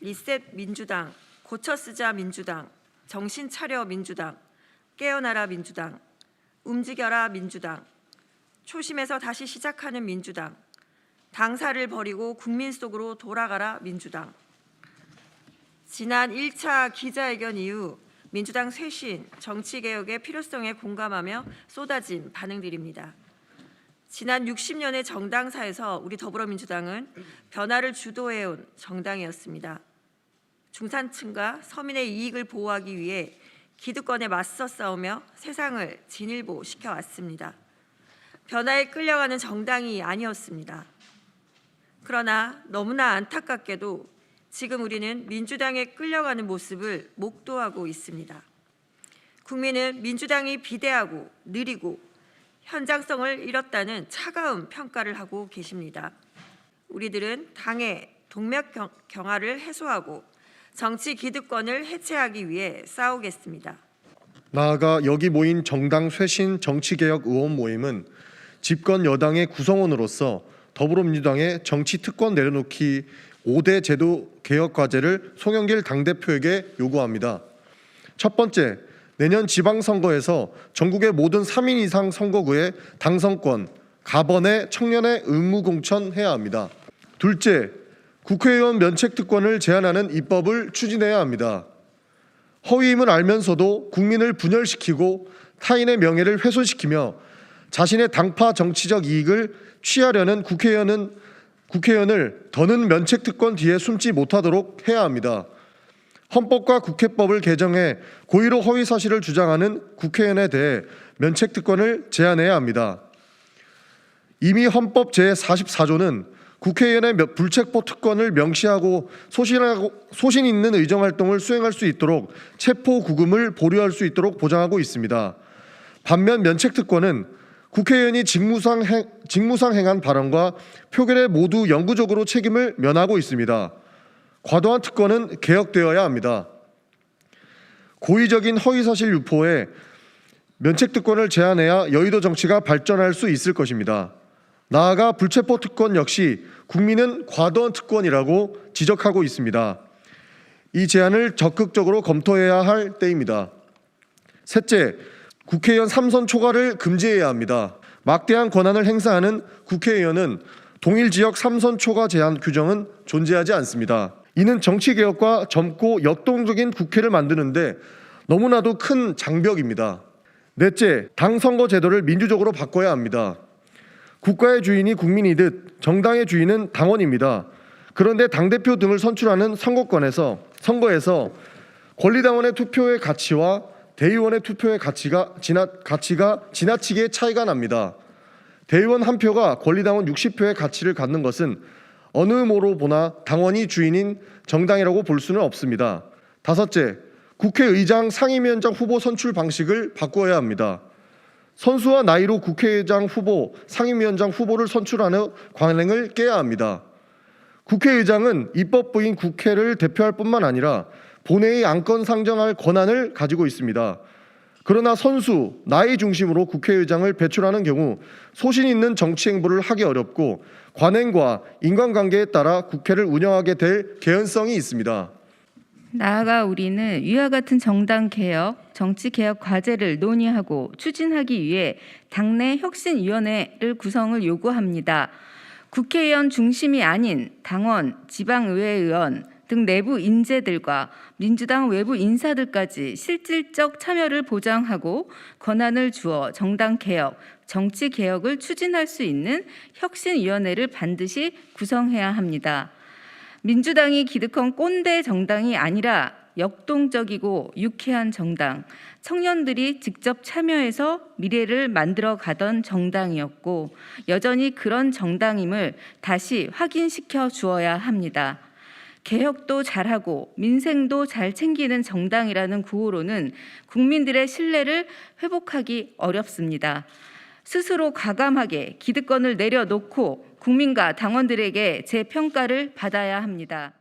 리셋 민주당, 고쳐 쓰자 민주당, 정신 차려 민주당, 깨어나라 민주당, 움직여라 민주당, 초심에서 다시 시작하는 민주당, 당사를 버리고 국민 속으로 돌아가라 민주당. 지난 1차 기자회견 이후 민주당 쇄신, 정치개혁의 필요성에 공감하며 쏟아진 반응들입니다. 지난 60년의 정당사에서 우리 더불어민주당은 변화를 주도해온 정당이었습니다. 중산층과 서민의 이익을 보호하기 위해 기득권에 맞서 싸우며 세상을 진일보시켜 왔습니다. 변화에 끌려가는 정당이 아니었습니다. 그러나 너무나 안타깝게도 지금 우리는 민주당에 끌려가는 모습을 목도하고 있습니다. 국민은 민주당이 비대하고 느리고 현장성을 잃었다는 차가운 평가를 하고 계십니다. 우리들은 당의 동맥 경- 경화를 해소하고 정치 기득권을 해체하기 위해 싸우겠습니다. 나아가 여기 모인 정당 쇄신 정치개혁 의원 모임은 집권 여당의 구성원으로서 더불어민주당의 정치 특권 내려놓기 5대 제도 개혁 과제를 송영길 당대표에게 요구합니다. 첫 번째, 내년 지방선거에서 전국의 모든 3인 이상 선거구에 당선권, 가번의 청년의 의무 공천해야 합니다. 둘째, 국회의원 면책 특권을 제한하는 입법을 추진해야 합니다. 허위임을 알면서도 국민을 분열시키고 타인의 명예를 훼손시키며 자신의 당파 정치적 이익을 취하려는 국회의원은 국회의원을 더는 면책 특권 뒤에 숨지 못하도록 해야 합니다. 헌법과 국회법을 개정해 고의로 허위 사실을 주장하는 국회의원에 대해 면책 특권을 제한해야 합니다. 이미 헌법 제44조는 국회의원의 몇- 불체포 특권을 명시하고 소신하고 소신 있는 의정 활동을 수행할 수 있도록 체포 구금을 보류할 수 있도록 보장하고 있습니다. 반면 면책 특권은 국회의원이 직무상 행, 직무상 행한 발언과 표결에 모두 영구적으로 책임을 면하고 있습니다. 과도한 특권은 개혁되어야 합니다. 고의적인 허위사실 유포에 면책 특권을 제한해야 여의도 정치가 발전할 수 있을 것입니다. 나아가 불체포 특권 역시 국민은 과도한 특권이라고 지적하고 있습니다. 이 제안을 적극적으로 검토해야 할 때입니다. 셋째, 국회의원 삼선 초과를 금지해야 합니다. 막대한 권한을 행사하는 국회의원은 동일 지역 삼선 초과 제한 규정은 존재하지 않습니다. 이는 정치 개혁과 젊고 역동적인 국회를 만드는데 너무나도 큰 장벽입니다. 넷째, 당 선거 제도를 민주적으로 바꿔야 합니다. 국가의 주인이 국민이듯 정당의 주인은 당원입니다. 그런데 당대표 등을 선출하는 선거권에서 선거에서 권리당원의 투표의 가치와 대의원의 투표의 가치가 지나, 가치가 지나치게 차이가 납니다. 대의원 한 표가 권리당원 60표의 가치를 갖는 것은 어느 모로 보나 당원이 주인인 정당이라고 볼 수는 없습니다. 다섯째, 국회의장 상임위원장 후보 선출 방식을 바꾸어야 합니다. 선수와 나이로 국회의장 후보, 상임위원장 후보를 선출하는 관행을 깨야 합니다. 국회의장은 입법부인 국회를 대표할 뿐만 아니라 본회의 안건 상정할 권한을 가지고 있습니다. 그러나 선수, 나이 중심으로 국회의장을 배출하는 경우 소신 있는 정치 행보를 하기 어렵고 관행과 인간관계에 따라 국회를 운영하게 될 개연성이 있습니다. 나아가 우리는 위와 같은 정당 개혁, 정치 개혁 과제를 논의하고 추진하기 위해 당내 혁신위원회를 구성을 요구합니다. 국회의원 중심이 아닌 당원, 지방의회 의원 등 내부 인재들과 민주당 외부 인사들까지 실질적 참여를 보장하고 권한을 주어 정당 개혁, 정치 개혁을 추진할 수 있는 혁신위원회를 반드시 구성해야 합니다. 민주당이 기득권 꼰대 정당이 아니라 역동적이고 유쾌한 정당, 청년들이 직접 참여해서 미래를 만들어 가던 정당이었고 여전히 그런 정당임을 다시 확인시켜 주어야 합니다. 개혁도 잘하고 민생도 잘 챙기는 정당이라는 구호로는 국민들의 신뢰를 회복하기 어렵습니다. 스스로 과감하게 기득권을 내려놓고 국민과 당원들에게 재평가를 받아야 합니다.